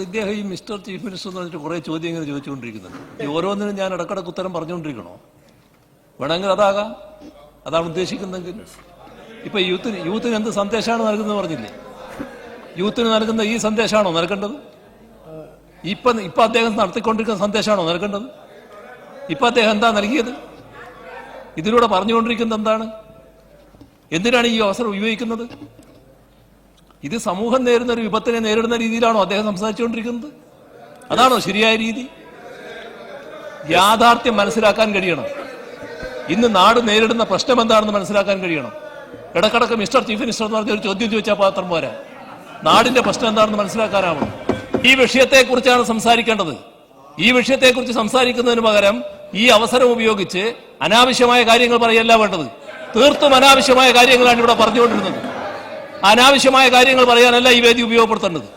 ഇദ്ദേഹം ഈ mister chief minister എന്ന് പറഞ്ഞിട്ട് കുറെ ചോദ്യം ഇങ്ങനെ ചോദിച്ചുകൊണ്ടിരിക്കുന്നുണ്ട്. ഈ ഓരോന്നിനും ഞാൻ ഇടക്കിടക്ക് ഉത്തരം പറഞ്ഞുകൊണ്ടിരിക്കണോ? വേണമെങ്കിൽ അതാകാം. അതാണ് ഉദ്ദേശിക്കുന്നതെങ്കിൽ. ഇപ്പൊ യൂത്തിന് യൂത്തിന് എന്ത് സന്ദേശമാണ് നൽകുന്നത് പറഞ്ഞില്ലേ? യൂത്തിന് നൽകുന്ന ഈ സന്ദേശമാണോ നൽകേണ്ടത്? ഇപ്പൊ ഇപ്പൊ അദ്ദേഹം നടത്തിക്കൊണ്ടിരിക്കുന്ന സന്ദേശമാണോ നൽകേണ്ടത്? ഇപ്പൊ അദ്ദേഹം എന്താ നൽകിയത്? ഇതിലൂടെ പറഞ്ഞുകൊണ്ടിരിക്കുന്നത് എന്താണ്? എന്തിനാണ് ഈ അവസരം ഉപയോഗിക്കുന്നത്? ഇത് സമൂഹം നേരിടുന്ന ഒരു വിപത്തിനെ നേരിടുന്ന രീതിയിലാണോ അദ്ദേഹം സംസാരിച്ചുകൊണ്ടിരിക്കുന്നത്? അതാണോ ശരിയായ രീതി? യാഥാർത്ഥ്യം മനസ്സിലാക്കാൻ കഴിയണം. ഇന്ന് നാട് നേരിടുന്ന പ്രശ്നം എന്താണെന്ന് മനസ്സിലാക്കാൻ കഴിയണം. ഇടക്കിടക്ക് മിസ്റ്റർ ചീഫ് മിനിസ്റ്റർ എന്ന് പറഞ്ഞ ഒരു ചോദ്യം ചോദിച്ചാൽ പാത്രം പോരാ. നാടിന്റെ പ്രശ്നം എന്താണെന്ന് മനസ്സിലാക്കാനാവണം. ഈ വിഷയത്തെക്കുറിച്ചാണ് സംസാരിക്കേണ്ടത്. ഈ വിഷയത്തെക്കുറിച്ച് സംസാരിക്കുന്നതിന് പകരം ഈ അവസരം ഉപയോഗിച്ച് അനാവശ്യമായ കാര്യങ്ങൾ പറയല്ല വേണ്ടത്. തീർത്തും അനാവശ്യമായ കാര്യങ്ങളാണ് ഇവിടെ പറഞ്ഞുകൊണ്ടിരുന്നത്. അനാവശ്യമായ കാര്യങ്ങൾ പറയാനല്ല ഈ വേദി ഉപയോഗപ്പെടുത്തേണ്ടത്.